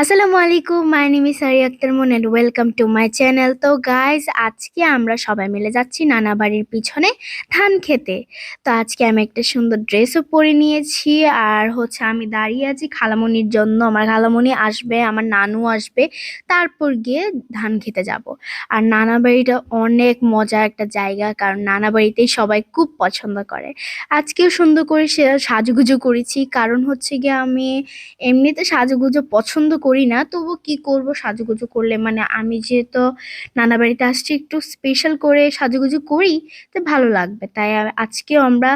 আসসালামু আলাইকুম my name is Sari Akter Mun welcome to my channel তো guys আজকে আমরা সবাই মিলে যাচ্ছি নানা বাড়ির পিছনে ধান খেতে। তো আজকে আমি একটা সুন্দর ড্রেসও পরে নিয়েছি আর হচ্ছে আমি দাঁড়িয়ে আছি খালামণির জন্য। আমার খালামণি আসবে, আমার নানু আসবে, তারপর গিয়ে ধান খেতে যাব। আর নানা বাড়িটা অনেক মজার একটা জায়গা, কারণ নানা বাড়িতেই সবাই খুব পছন্দ করে। আজকেও সুন্দর করে সে সাজুগুজু করেছি, কারণ হচ্ছে গিয়ে আমি এমনিতে সাজুগুজু পছন্দ করি না তবু কি করব সাজুগুজু করলে? মানে আমি যেহেতু নানা বাড়িতে আসছি, একটু স্পেশাল করে সাজুগুজু করি, তো ভালো লাগবে। তাই আজকে আমরা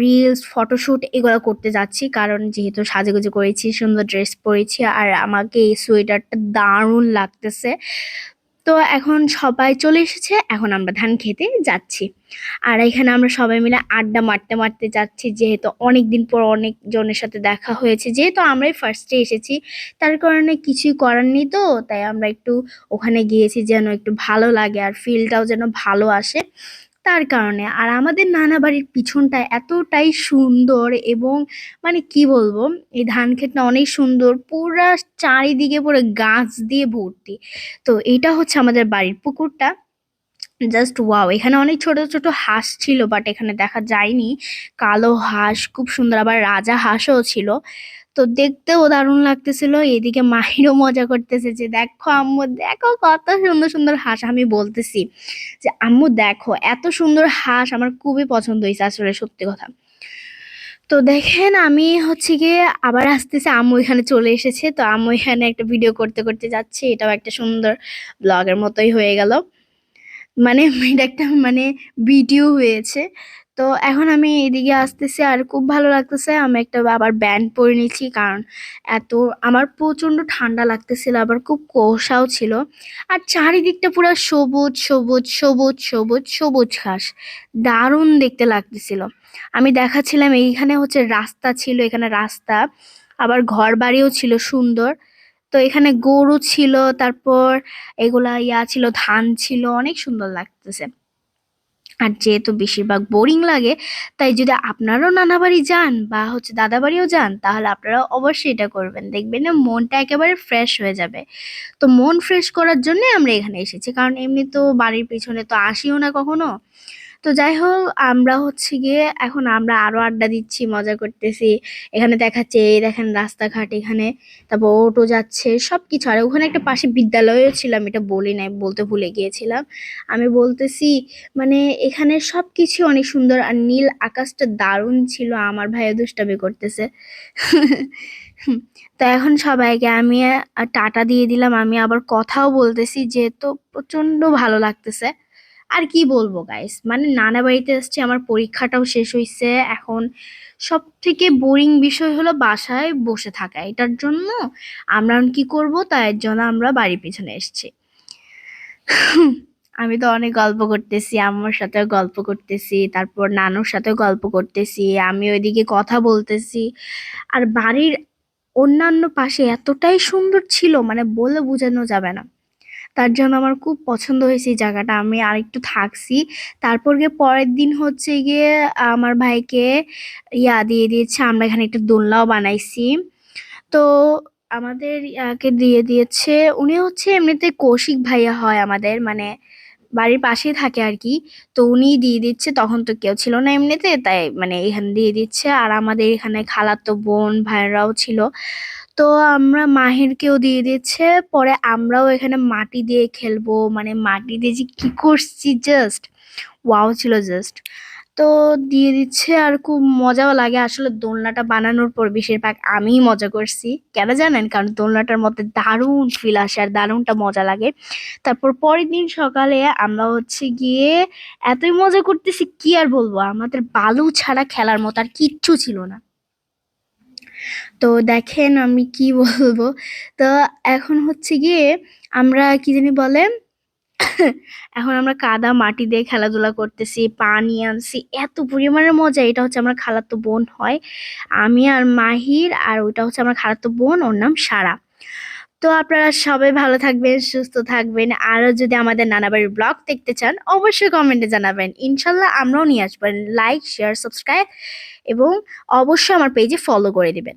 রিলস ফটোশ্যুট এগুলো করতে যাচ্ছি, কারণ যেহেতু সাজুগুজু করেছি, সুন্দর ড্রেস পরেছি, আর আমাকে এই সোয়েটারটা দারুণ লাগতেছে। তো এখন সবাই চলে এসেছে, এখন আমরা ধান খেতে যাচ্ছি। আর এখানে আমরা সবাই মিলে আড্ডা মারতে মারতে যাচ্ছি, যেহেতু অনেক দিন পর অনেক জনের সাথে দেখা হয়েছে, যেহেতু আমরাই ফার্স্টে এসেছি, তার কারণে কিছুই করার নেই তো, তাই আমরা একটু ওখানে গিয়েছি যেন একটু ভালো লাগে, আর ফিলটাও যেন ভালো আসে। তার কারণে। আর আমাদের নানা বাড়ির পিছনটা এতটাই সুন্দর এবং মানে কি বলব, এই ধান ক্ষেতটা অনেক সুন্দর, পুরা চারিদিকে পুরো গাছ দিয়ে ভর্তি। তো এটা হচ্ছে আমাদের বাড়ির পুকুরটা। জাস্ট ওয়াও এখানে অনেক ছোট ছোট হাঁস ছিল বাট এখানে দেখা যায়নি। কালো হাঁস, খুব সুন্দর, আবার রাজা হাঁসও ছিল। তো দেখতেও দারুণ লাগতেছিল। এদিকে মাহিরও মজা করতেছে যে, দেখো আম্মু, দেখো কত সুন্দর সুন্দর হাঁস। আমি বলতেছি যে, আম্মু, দেখো, এত সুন্দর হাঁস আমার খুবই পছন্দ হয়েছে আসলে, সত্যি কথা। তো দেখেন, আমি হচ্ছে গিয়ে আবার আসতেছে, আম্মু এখানে চলে এসেছে। তো আম্মু এখানে একটা ভিডিও করতে করতে যাচ্ছে। এটাও একটা সুন্দর ব্লগের মতোই হয়ে গেল। মানে এটা একটা মানে ভিডিও হয়েছে। তো এখন আমি এদিকে আসতেছি আর খুব ভালো লাগতেছে। আমি একটা আবার ব্যান্ড পরে নিয়েছি কারণ এত, আমার প্রচণ্ড ঠান্ডা লাগতেছিল, আবার খুব কুয়াশাও ছিল। আর চারিদিকটা পুরো সবুজ সবুজ সবুজ সবুজ সবুজ ঘাস। দারুণ দেখতে লাগতেছিল। আমি দেখাচ্ছিলাম, এইখানে হচ্ছে রাস্তা ছিল, এখানে রাস্তা। আবার ঘর বাড়িও ছিল সুন্দর। তো এখানে গরু ছিল, তারপর এগুলা ইয়া ছিল, ধান ছিল, অনেক সুন্দর লাগতেছে। আর যেহেতু বেশিরভাগ বোরিং লাগে, তাই যদি আপনারাও নানা বাড়ি যান বা হচ্ছে দাদা বাড়িও যান, তাহলে আপনারা অবশ্যই এটা করবেন। দেখবেন না মনটা একেবারে ফ্রেশ হয়ে যাবে। তো মন ফ্রেশ করার জন্য আমরা এখানে এসেছি। কারণ এমনি তো বাড়ির পিছনে তো আসিও না কখনো। তো যাই হোক আমরা হচ্ছে গিয়ে এখন আমরা আরও আড্ডা দিচ্ছি, মজা করতেছি। এখানে দেখাচ্ছে, এই দেখেন রাস্তাঘাট এখানে, তারপর অটো যাচ্ছে সব কিছু আর ওখানে একটা পাশে বিদ্যালয়ও ছিলাম, এটা বলি নাই, বলতে ভুলে গিয়েছিলাম। আমি বলতেছি মানে এখানে সব কিছু অনেক সুন্দর আর নীল আকাশটা দারুণ ছিল, আমার ভাইয়া দুষ্টামি করতেছে। তো এখন সবাইকে আমি টাটা দিয়ে দিলাম, আমি আবার কথাও বলতেছি, যেহেতু প্রচণ্ড ভালো লাগতেছে। আর কি বলব গাইস মানে নানা বাড়িতে আসছি, আমার পরীক্ষাটাও শেষ হয়েছে এখন সব থেকে বোরিং বিষয় হলো বাসায় বসে থাকা। এটার জন্য আমরা কি করব? তাই জন্য আমরা বাড়ির পিছনে এসেছি। আমি তো অনেক গল্প করতেছি, আম্মুর সাথেও গল্প করতেছি, তারপর নানুর সাথেও গল্প করতেছি, আমি ওইদিকে কথা বলতেছি। আর বাড়ির অন্যান্য পাশে এতটাই সুন্দর ছিল মানে বলে বোঝানো যাবে না। তার জন্য আমার খুব পছন্দ হয়েছে এই জায়গাটা। আমি আরেকটু থাকছি। তারপর গিয়ে পরের দিন হচ্ছে গিয়ে আমার ভাইকে ইয়া দিয়ে দিয়েছে, আমরা এখানে একটা দোলনাও বানাইছি। তো আমাদের ইয়াকে দিয়ে দিয়েছে, উনি হচ্ছে এমনিতে কৌশিক ভাইয়া হয় আমাদের মানে বাড়ির পাশেই থাকে আর কি। তো উনিই দিয়ে দিচ্ছে, তখন তো কেউ ছিল না এমনিতে, তাই মানে এখানে দিয়ে দিচ্ছে। আর আমাদের এখানে খালাতো বোন, ভাইয়েরাও ছিল। তো আমরা মাহিরকেও দিয়ে দিচ্ছে, পরে আমরাও এখানে মাটি দিয়ে খেলব মানে মাটি দিয়ে যে কি করছি জাস্ট ওয়াও ছিল জাস্ট তো দিয়ে দিচ্ছে আর খুব মজাও লাগে, আসলে দোলনাটা বানানোর পর বেশিরভাগ আমিই মজা করছি। কেন জানেন? কারণ দোলনাটার মধ্যে দারুণ ফিল আসে আর দারুণটা মজা লাগে। তারপর পরের দিন সকালে আমরা হচ্ছে গিয়ে এতই মজা করতেছি, কি আর বলব? আমাদের বালু ছাড়া খেলার মতো আর কিচ্ছু ছিল না। তো দেখেন আমি কি বলব? তো এখন হচ্ছে গিয়ে আমরা কি জানি বলে? এখন আমরা কাদা মাটি দিয়ে খেলাধুলা করতেছি, পানি আনছি, এত পরিমাণের মজা। এটা হচ্ছে আমার খালাতো বোন হয়। আমি আর মাহির আর ওইটা হচ্ছে আমার খালাতো বোন, ওর নাম সারা। তো আপনারা সবাই ভালো থাকবেন, সুস্থ থাকবেন। আরও যদি আমাদের নানাবাড়ির ব্লগ দেখতে চান, অবশ্যই কমেন্টে জানাবেন। ইনশাল্লাহ আমরাও নিয়ে আসবেন লাইক শেয়ার সাবস্ক্রাইব এবং অবশ্যই আমার পেজে ফলো করে দিবেন।